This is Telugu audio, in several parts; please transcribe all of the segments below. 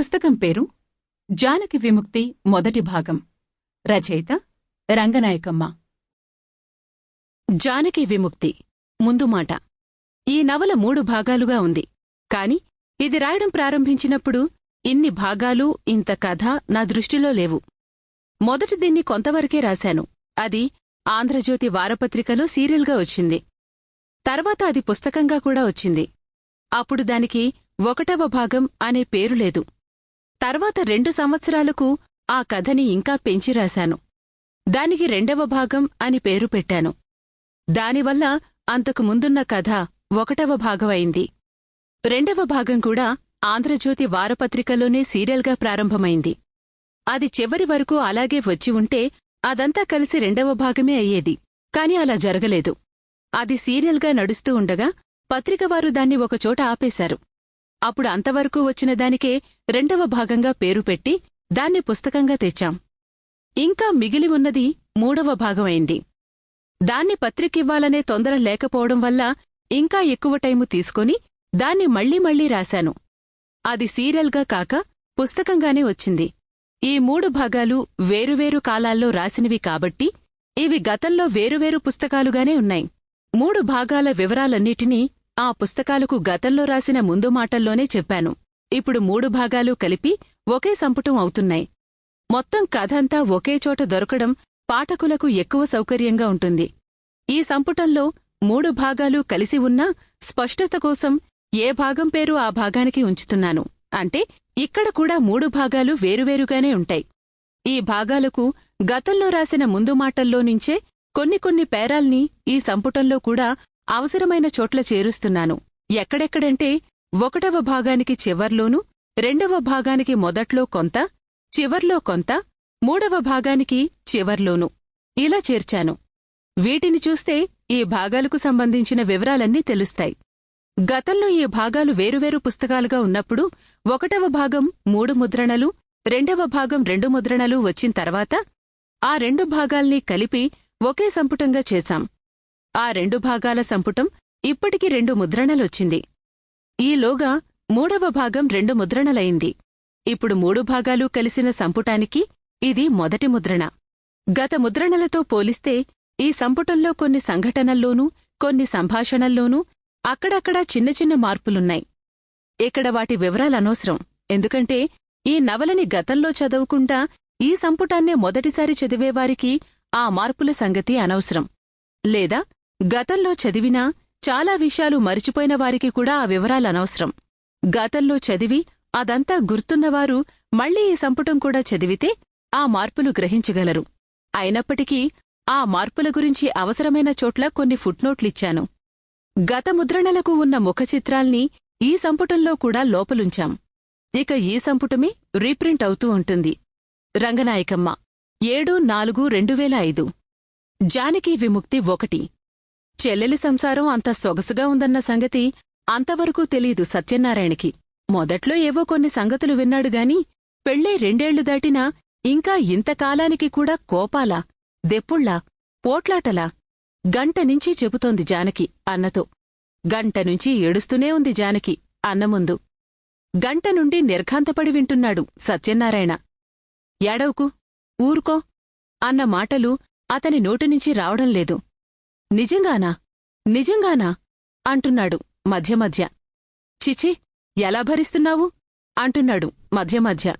పుస్తకం పేరు జానకి విముక్తి మొదటి భాగం. రచయిత రంగనాయకమ్మ. జానకి విముక్తి ముందు మాట. ఈ నవల మూడు భాగాలుగా ఉంది. కాని ఇది రాయడం ప్రారంభించినప్పుడు ఇన్ని భాగాలు ఇంత కథ నా దృష్టిలో లేవు. మొదటి దీన్ని కొంతవరకే రాశాను. అది ఆంధ్రజ్యోతి వారపత్రికలో సీరియల్గా వచ్చింది. తర్వాత అది పుస్తకంగా కూడా వచ్చింది. అప్పుడు దానికి ఒకటవ భాగం అనే పేరు లేదు. తర్వాత రెండు సంవత్సరాలకు ఆ కథని ఇంకా పెంచి రాశాను. దానికి రెండవ భాగం అని పేరు పెట్టాను. దానివల్ల అంతకు ముందున్న కథ ఒకటవ భాగం అయింది రెండవ భాగం కూడా ఆంధ్రజ్యోతి వారపత్రికలోనే సీరియల్గా ప్రారంభమైంది. అది చివరి వరకు అలాగే వచ్చి ఉంటే అదంతా కలిసి రెండవ భాగమే అయ్యేది. కాని అలా జరగలేదు. అది సీరియల్గా నడుస్తూ ఉండగా పత్రికవారు దాన్ని ఒకచోట ఆపేశారు. అప్పుడు అంతవరకు వచ్చిన దానికే రెండవ భాగంగా పేరు పెట్టి దాన్ని పుస్తకంగా తెచ్చాం. ఇంకా మిగిలి ఉన్నది మూడవ భాగమైంది. దాన్ని పత్రికివ్వాలనే తొందర లేకపోవడం వల్ల ఇంకా ఎక్కువ టైము తీసుకొని దాన్ని మళ్ళీ మళ్ళీ రాశాను. అది సీరియల్గా కాక పుస్తకంగానే వచ్చింది. ఈ మూడు భాగాలు వేరువేరు కాలాల్లో రాసినవి కాబట్టి ఇవి గతంలో వేరువేరు పుస్తకాలుగానే ఉన్నాయి. మూడు భాగాల వివరాలన్నిటినీ ఆ పుస్తకాలకు గతంలో రాసిన ముందు మాటల్లోనే చెప్పాను. ఇప్పుడు మూడు భాగాలు కలిపి ఒకే సంపుటం అవుతున్నాయి. మొత్తం కథంతా ఒకే చోట దొరకడం పాఠకులకు ఎక్కువ సౌకర్యంగా ఉంటుంది. ఈ సంపుటంలో మూడు భాగాలు కలిసి ఉన్నా స్పష్టత కోసం ఏ భాగం పేరు ఆ భాగానికి ఉంచుతున్నాను. అంటే ఇక్కడ కూడా మూడు భాగాలు వేరువేరుగానే ఉంటాయి. ఈ భాగాలకు గతంలో రాసిన ముందు మాటల్లో నుంచే కొన్ని కొన్ని పేరాల్ని ఈ సంపుటంలో కూడా అవసరమైన చోట్ల చేరుస్తున్నాను. ఎక్కడెక్కడంటే ఒకటవ భాగానికి చివర్లోనూ రెండవ భాగానికి మొదట్లో కొంత చివర్లో కొంత మూడవ భాగానికి చివర్లోనూ. ఇలా చేర్చాను. వీటిని చూస్తే ఈ భాగాలకు సంబంధించిన వివరాలన్నీ తెలుస్తాయి. గతంలో ఈ భాగాలు వేరువేరు పుస్తకాలుగా ఉన్నప్పుడు ఒకటవ భాగం మూడు ముద్రణలు రెండవ భాగం రెండు ముద్రణలు వచ్చిన తర్వాత ఆ రెండు భాగాల్ని కలిపి ఒకే సంపుటంగా చేశాం. ఆ రెండు భాగాల సంపుటం ఇప్పటికి రెండు ముద్రణలొచ్చింది. ఈలోగా మూడవ భాగం రెండు ముద్రణలయింది. ఇప్పుడు మూడు భాగాలు కలిసిన సంపుటానికి ఇది మొదటి ముద్రణ. గత ముద్రణలతో పోలిస్తే ఈ సంపుటంలో కొన్ని సంఘటనల్లోనూ కొన్ని సంభాషణల్లోనూ అక్కడక్కడా చిన్న చిన్న మార్పులున్నాయి. ఇక్కడ వాటి వివరాలనవసరం ఎందుకంటే ఈ నవలని గతంలో చదవకుండా ఈ సంపుటాన్నే మొదటిసారి చదివేవారికి ఆ మార్పుల సంగతి అనవసరం. లేదా గతంలో చదివినా చాలా విషయాలు మరిచిపోయిన వారికి కూడా ఆ వివరాలనవసరం గతంలో చదివి అదంతా గుర్తున్నవారు మళ్ళీ ఈ సంపుటం కూడా చదివితే ఆ మార్పులు గ్రహించగలరు. అయినప్పటికీ ఆ మార్పుల గురించి అవసరమైన చోట్ల కొన్ని ఫుట్నోట్లిచ్చాను. గత ముద్రణలకు ఉన్న ముఖచిత్రాల్ని ఈ సంపుటంలో కూడా లోపలుంచాం. ఇక ఈ సంపుటమే రీప్రింట్ అవుతూ ఉంటుంది. రంగనాయకమ్మ ఏడు నాలుగు రెండువేల ఐదు. జానకి విముక్తి ఒకటి. చెల్లెలి సంసారం అంత సొగసుగా ఉందన్న సంగతి అంతవరకు తెలీదు సత్యనారాయణకి. మొదట్లో ఏవో కొన్ని సంగతులు విన్నాడుగాని పెళ్ళే రెండేళ్ళు దాటినా ఇంకా ఇంతకాలానికి కూడా కోపాలా దెప్పుళ్ళా పోట్లాటలా? గంట నుంచి చెబుతోంది జానకి అన్నతో. గంట నుంచి ఏడుస్తూనే ఉంది జానకి అన్నముందు గంట నుండి నిర్ఘాంతపడి వింటున్నాడు సత్యనారాయణ. ఏడవుకు ఊరుకో అన్న మాటలు అతని నోటినుంచి రావడం లేదు. నిజంగానా? నిజంగానా? అంటున్నాడు మధ్య మధ్య. చిచి ఎలా భరిస్తున్నావు? అంటున్నాడు మధ్య మధ్య.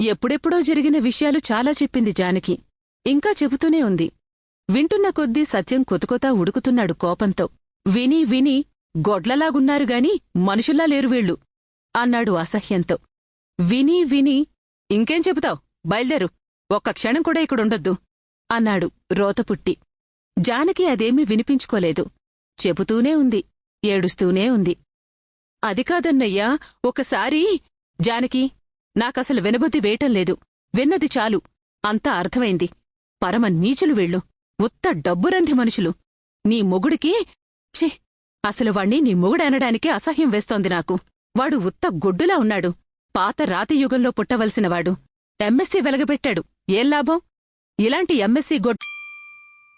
ఎప్పుడెప్పుడో జరిగిన విషయాలు చాలా చెప్పింది జానకి. ఇంకా చెబుతూనే ఉంది. వింటున్న కొద్దీ సత్యం కొతకొతా ఉడుకుతున్నాడు కోపంతో. విని విని గొడ్లలాగున్నారుగాని మనుషుల్లా లేరు వీళ్ళు అన్నాడు అసహ్యంతో. విని విని ఇంకేం చెబుతావు? బయల్దేరు. ఒక్క క్షణం కూడా ఇక్కడుండొద్దు అన్నాడు రోతపుట్టి. జానకి అదేమీ వినిపించుకోలేదు. చెబుతూనే ఉంది ఏడుస్తూనే ఉంది. అది కాదన్నయ్యా ఒకసారి జానకి నాకసలు వినబుద్ధి వేయటం లేదు. విన్నది చాలు. అంతా అర్థమైంది. పరమ నీచులు వీళ్ళు. ఉత్త డబ్బురంధి మనుషులు. నీ మొగుడికి ఛే! అసలు వాణ్ణి నీ మొగుడనడానికే అసహ్యం వేస్తోంది నాకు. వాడు ఉత్త గొడ్డులా ఉన్నాడు. పాత రాతియుగంలో పుట్టవలసినవాడు ఎంఎస్సీ వెలగబెట్టాడు. ఏం లాభం? ఇలాంటి ఎంఎస్సీ గొడ్